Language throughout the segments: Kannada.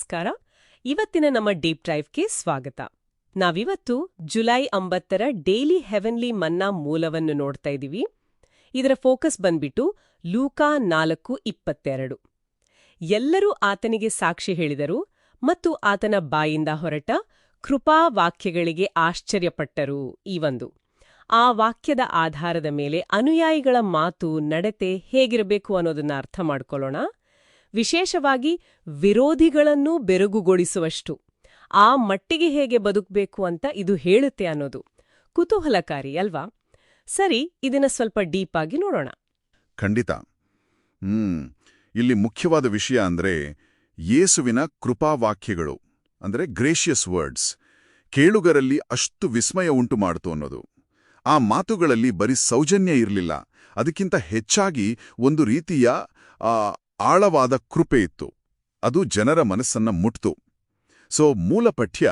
ನಮಸ್ಕಾರ. ಇವತ್ತಿನ ನಮ್ಮ ಡೀಪ್ ಡ್ರೈವ್ಗೆ ಸ್ವಾಗತ. ನಾವಿವತ್ತು ಜುಲೈ ಒಂಬತ್ತರ ಡೈಲಿ ಹೆವೆನ್ಲಿ ಮನ್ನಾ ಮೂಲವನ್ನು ನೋಡ್ತಾ ಇದ್ದೀವಿ. ಇದರ ಫೋಕಸ್ ಬಂದ್ಬಿಟ್ಟು ಲೂಕಾ ನಾಲ್ಕು ಇಪ್ಪತ್ತೆರಡು. ಎಲ್ಲರೂ ಆತನಿಗೆ ಸಾಕ್ಷಿ ಹೇಳಿದರು ಮತ್ತು ಆತನ ಬಾಯಿಂದ ಹೊರಟ ಕೃಪಾ ವಾಕ್ಯಗಳಿಗೆ ಆಶ್ಚರ್ಯಪಟ್ಟರು ಈ ಒಂದು. ಆ ವಾಕ್ಯದ ಆಧಾರದ ಮೇಲೆ ಅನುಯಾಯಿಗಳ ಮಾತು ನಡತೆ ಹೇಗಿರಬೇಕು ಅನ್ನೋದನ್ನ ಅರ್ಥ ಮಾಡ್ಕೊಳ್ಳೋಣ. ವಿಶೇಷವಾಗಿ ವಿರೋಧಿಗಳನ್ನೂ ಬೆರಗುಗೊಳಿಸುವಷ್ಟು. ಆ ಮಟ್ಟಿಗೆ ಹೇಗೆ ಬದುಕಬೇಕು ಅಂತ ಇದು ಹೇಳುತ್ತೆ ಅನ್ನೋದು ಕುತೂಹಲಕಾರಿ, ಅಲ್ವಾ? ಸರಿ, ಇದನ್ನ ಸ್ವಲ್ಪ ಡೀಪ್ ಆಗಿ ನೋಡೋಣ. ಖಂಡಿತ. ಹ್ಮ್, ಇಲ್ಲಿ ಮುಖ್ಯವಾದ ವಿಷಯ ಅಂದ್ರೆ ಯೇಸುವಿನ ಕೃಪಾವಾಕ್ಯಗಳು, ಅಂದ್ರೆ ಗ್ರೇಷಿಯಸ್ ವರ್ಡ್ಸ್. ಕೇಳುಗರಲ್ಲಿ ಅಷ್ಟು ವಿಸ್ಮಯ ಉಂಟು ಮಾಡಿತು ಅನ್ನೋದು. ಆ ಮಾತುಗಳಲ್ಲಿ ಬರೀ ಸೌಜನ್ಯ ಇರಲಿಲ್ಲ. ಅದಕ್ಕಿಂತ ಹೆಚ್ಚಾಗಿ ಒಂದು ರೀತಿಯ ಆಳವಾದ ಕೃಪೆ ಇತ್ತು. ಅದು ಜನರ ಮನಸ್ಸನ್ನ ಮುಟ್ತು. ಸೊ ಮೂಲ ಪಠ್ಯ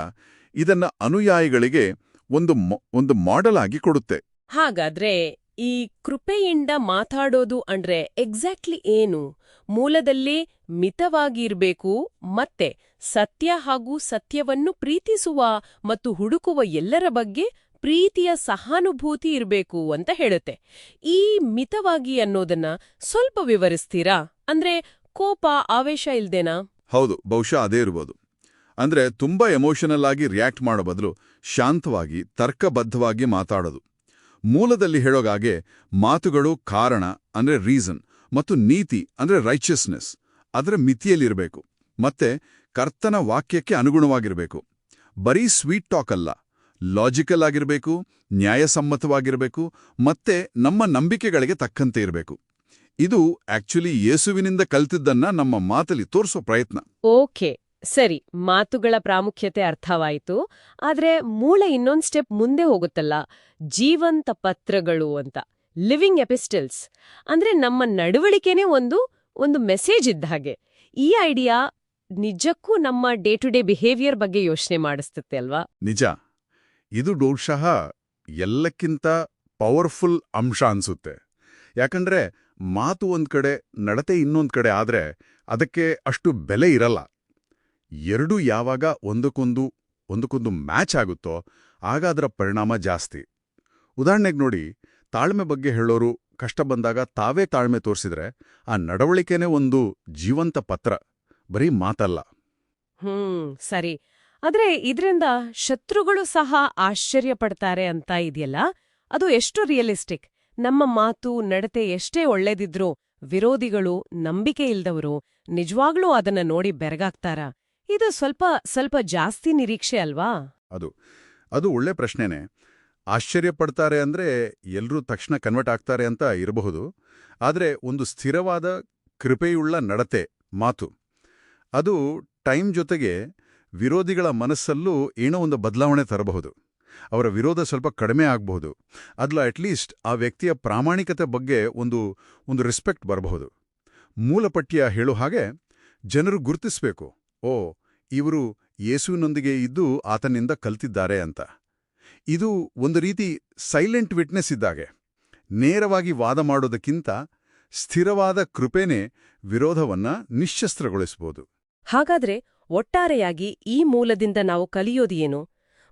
ಇದನ್ನ ಅನುಯಾಯಿಗಳಿಗೆ ಒಂದು ಒಂದು ಮಾಡೆಲ್ ಆಗಿ ಕೊಡುತ್ತೆ. ಹಾಗಾದ್ರೆ ಈ ಕೃಪೆಯಿಂದ ಮಾತಾಡೋದು ಅಂದ್ರೆ ಎಕ್ಸಾಕ್ಟ್ಲಿ ಏನು? ಮೂಲದಲ್ಲಿ ಮಿತವಾಗಿರ್ಬೇಕು ಮತ್ತೆ ಸತ್ಯ ಹಾಗೂ ಸತ್ಯವನ್ನು ಪ್ರೀತಿಸುವ ಮತ್ತು ಹುಡುಕುವ ಎಲ್ಲರ ಬಗ್ಗೆ ಪ್ರೀತಿಯ ಸಹಾನುಭೂತಿ ಇರಬೇಕು ಅಂತ ಹೇಳುತ್ತೆ. ಈ ಮಿತವಾಗಿ ಅನ್ನೋದನ್ನ ಸ್ವಲ್ಪ ವಿವರಿಸ್ತೀರಾ? ಅಂದ್ರೆ ಕೋಪ, ಆವೇಶ ಇಲ್ದೇನಾ? ಹೌದು, ಬಹುಶಃ ಅದೇ ಇರ್ಬೋದು. ಅಂದ್ರೆ ತುಂಬಾ ಎಮೋಷನಲ್ ಆಗಿ ರಿಯಾಕ್ಟ್ ಮಾಡೋ ಬದಲು ಶಾಂತವಾಗಿ, ತರ್ಕಬದ್ಧವಾಗಿ ಮಾತಾಡೋದು. ಮೂಲದಲ್ಲಿ ಹೇಳೋಗಾಗೆ ಮಾತುಗಳು ಕಾರಣ, ಅಂದ್ರೆ ರೀಸನ್ ಮತ್ತು ನೀತಿ, ಅಂದ್ರೆ ರೈಚಿಯಸ್ನೆಸ್ ಅದರ ಮಿತಿಯಲ್ಲಿರಬೇಕು. ಮತ್ತೆ ಕರ್ತನ ವಾಕ್ಯಕ್ಕೆ ಅನುಗುಣವಾಗಿರಬೇಕು. ಬರೀ ಸ್ವೀಟ್ ಟಾಕ್ ಅಲ್ಲ ಲಾಜಿಕಲ್ ಆಗಿರಬೇಕು, ನ್ಯಾಯಸಮ್ಮತವಾಗಿರಬೇಕು, ಮತ್ತೆ ನಮ್ಮ ನಂಬಿಕೆಗಳಿಗೆ ತಕ್ಕಂತೆ ಇರಬೇಕು. ಇದು ಆಕ್ಚುಲಿ ಯೇಸುವಿನಿಂದ ಕಲ್ತಿದ್ದನ್ನ ನಮ್ಮ ಮಾತಲ್ಲಿ ತೋರಿಸೋ ಪ್ರಯತ್ನ. ಓಕೆ ಸರಿ ಮಾತುಗಳ ಪ್ರಾಮುಖ್ಯತೆ ಅರ್ಥವಾಯಿತು ಆದ್ರೆ ಮೂಳೆ ಇನ್ನೊಂದ್ ಸ್ಟೆಪ್ ಮುಂದೆ ಹೋಗುತ್ತಲ್ಲ ಜೀವಂತ ಪತ್ರಗಳು ಅಂತ ಲಿವಿಂಗ್ ಎಪಿಸ್ಟಲ್ಸ್. ಅಂದ್ರೆ ನಮ್ಮ ನಡವಳಿಕೆನೇ ಒಂದು ಒಂದು ಮೆಸೇಜ್ ಇದ್ದ ಹಾಗೆ. ಈ ಐಡಿಯಾ ನಿಜಕ್ಕೂ ನಮ್ಮ ಡೇ ಟು ಡೇ ಬಿಹೇವಿಯರ್ ಬಗ್ಗೆ ಯೋಚನೆ ಮಾಡಿಸ್ತತ್ತೆ ಅಲ್ವಾ? ನಿಜ. ಇದು ಬಹುಶಃ ಎಲ್ಲಕ್ಕಿಂತ ಪವರ್ಫುಲ್ ಅಂಶ ಅನ್ಸುತ್ತೆ. ಯಾಕಂದ್ರೆ ಮಾತು ಒಂದು ಕಡೆ, ನಡತೆ ಇನ್ನೊಂದು ಕಡೆ ಆದ್ರೆ ಅದಕ್ಕೆ ಅಷ್ಟು ಬೆಲೆ ಇರಲ್ಲ. ಎರಡೂ ಯಾವಾಗ ಒಂದಕ್ಕೊಂದು ಒಂದಕ್ಕೊಂದು ಮ್ಯಾಚ್ ಆಗುತ್ತೋ ಆಗ ಅದರ ಪರಿಣಾಮ ಜಾಸ್ತಿ. ಉದಾಹರಣೆಗೆ ನೋಡಿ, ತಾಳ್ಮೆ ಬಗ್ಗೆ ಹೇಳೋರು ಕಷ್ಟ ಬಂದಾಗ ತಾವೇ ತಾಳ್ಮೆ ತೋರಿಸಿದ್ರೆ ಆ ನಡವಳಿಕೆನೇ ಒಂದು ಜೀವಂತ ಪತ್ರ, ಬರೀ ಮಾತಲ್ಲ. ಹ್ಮ್, ಸರಿ. ಆದ್ರೆ ಇದ್ರಿಂದ ಶತ್ರುಗಳು ಸಹ ಆಶ್ಚರ್ಯ ಪಡ್ತಾರೆ ಅಂತ ಇದೆಯಲ್ಲ? ಅದು ಎಷ್ಟು ರಿಯಲಿಸ್ಟಿಕ್? ನಮ್ಮ ಮಾತು, ನಡತೆ ಎಷ್ಟೇ ಒಳ್ಳೇದಿದ್ರೂ ವಿರೋಧಿಗಳು ನಂಬಿಕೆ ಇಲ್ದವರು ನಿಜವಾಗ್ಲೂ ಅದನ್ನ ನೋಡಿ ಬೆರಗಾಗ್ತಾರ? ಇದು ಸ್ವಲ್ಪ ಸ್ವಲ್ಪ ಜಾಸ್ತಿ ನಿರೀಕ್ಷೆ ಅಲ್ವಾ? ಅದು ಅದು ಒಳ್ಳೆ ಪ್ರಶ್ನೆನೇ. ಆಶ್ಚರ್ಯ ಪಡ್ತಾರೆ ಅಂದ್ರೆ ಎಲ್ಲರೂ ತಕ್ಷಣ ಕನ್ವರ್ಟ್ ಆಗ್ತಾರೆ ಅಂತ ಇರಬಹುದು. ಆದರೆ ಒಂದು ಸ್ಥಿರವಾದ, ಕೃಪೆಯುಳ್ಳ ನಡತೆ, ಮಾತು. ಅದು ಟೈಮ್ ಜೊತೆಗೆ ವಿರೋಧಿಗಳ ಮನಸ್ಸಲ್ಲೂ ಏನೋ ಒಂದು ಬದಲಾವಣೆ ತರಬಹುದು. ಅವರ ವಿರೋಧ ಸ್ವಲ್ಪ ಕಡಿಮೆ ಆಗಬಹುದು. ಅದ್ಲ ಅಟ್ಲೀಸ್ಟ್ ಆ ವ್ಯಕ್ತಿಯ ಪ್ರಾಮಾಣಿಕತೆ ಬಗ್ಗೆ ಒಂದು ಒಂದು ರೆಸ್ಪೆಕ್ಟ್ ಬರಬಹುದು. ಮೂಲಪಟ್ಟಿಯ ಹೇಳೋ ಹಾಗೆ ಜನರು ಗುರುತಿಸಬೇಕು. ಓ, ಇವರು ಯೇಸುವಿನೊಂದಿಗೆ ಇದ್ದು ಆತನಿಂದ ಕಲ್ತಿದ್ದಾರೆ ಅಂತ. ಇದು ಒಂದು ರೀತಿ ಸೈಲೆಂಟ್ ವಿಟ್ನೆಸ್ ಇದ್ದಾಗೆ. ನೇರವಾಗಿ ವಾದ ಮಾಡೋದಕ್ಕಿಂತ ಸ್ಥಿರವಾದ ಕೃಪೆನೇ ವಿರೋಧವನ್ನ ನಿಶ್ಶಸ್ತ್ರಗೊಳಿಸಬಹುದು ಹಾಗಾದ್ರೆ ಒಟ್ಟಾರೆಯಾಗಿ ಈ ಮೂಲದಿಂದ ನಾವು ಕಲಿಯೋದು ಏನು?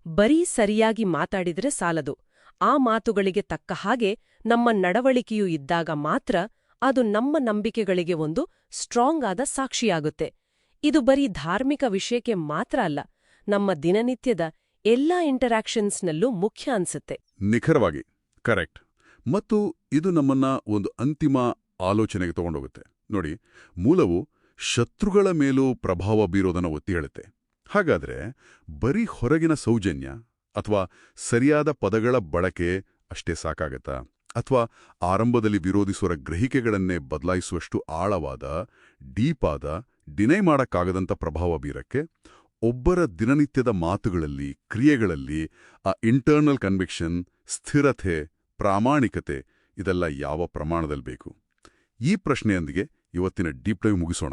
ಬರೀ ಸರಿಯಾಗಿ ಮಾತಾಡಿದ್ರೆ ಸಾಲದು. ಆ ಮಾತುಗಳಿಗೆ ತಕ್ಕ ಹಾಗೆ ನಮ್ಮ ನಡವಳಿಕೆಯೂ ಇದ್ದಾಗ ಮಾತ್ರ ಅದು ನಮ್ಮ ನಂಬಿಕೆಗಳಿಗೆ ಒಂದು ಸ್ಟ್ರಾಂಗ್ ಆದ ಸಾಕ್ಷಿಯಾಗುತ್ತೆ. ಇದು ಬರೀ ಧಾರ್ಮಿಕ ವಿಷಯಕ್ಕೆ ಮಾತ್ರ ಅಲ್ಲ, ನಮ್ಮ ದಿನನಿತ್ಯದ ಎಲ್ಲಾ ಇಂಟರಾಕ್ಷನ್ಸ್ನಲ್ಲೂ ಮುಖ್ಯ ಅನ್ಸುತ್ತೆ. ನಿಖರವಾಗಿ, ಕರೆಕ್ಟ್. ಮತ್ತು ಇದು ನಮ್ಮನ್ನ ಒಂದು ಅಂತಿಮ ಆಲೋಚನೆಗೆ ತಗೊಂಡೋಗುತ್ತೆ. ನೋಡಿ, ಮೂಲವು ಶತ್ರುಗಳ ಮೇಲೂ ಪ್ರಭಾವ ಬೀರೋದನ್ನು ಒತ್ತಿ ಹೇಳುತ್ತೆ. ಹಾಗಾದ್ರೆ ಬರೀ ಹೊರಗಿನ ಸೌಜನ್ಯ ಅಥವಾ ಸರಿಯಾದ ಪದಗಳ ಬಳಕೆ ಅಷ್ಟೇ ಸಾಕಾಗತ್ತಾ? ಅಥವಾ ಆರಂಭದಲ್ಲಿ ವಿರೋಧಿಸುವ ಗ್ರಹಿಕೆಗಳನ್ನೇ ಬದಲಾಯಿಸುವಷ್ಟು ಆಳವಾದ, ಡೀಪಾದ, ಡಿನೈ ಮಾಡೋಕ್ಕಾಗದಂಥ ಪ್ರಭಾವ ಬೀರಕ್ಕೆ ಒಬ್ಬರ ದಿನನಿತ್ಯದ ಮಾತುಗಳಲ್ಲಿ, ಕ್ರಿಯೆಗಳಲ್ಲಿ ಆ ಇಂಟರ್ನಲ್ ಕನ್ವಿಕ್ಷನ್ ಸ್ಥಿರತೆ, ಪ್ರಾಮಾಣಿಕತೆ ಇದೆಲ್ಲ ಯಾವ ಪ್ರಮಾಣದಲ್ಲಿ ಬೇಕು ಈ ಪ್ರಶ್ನೆಯೊಂದಿಗೆ ಇವತ್ತಿನ ಡೀಪ್ ಡೈವ್ ಮುಗಿಸೋಣ.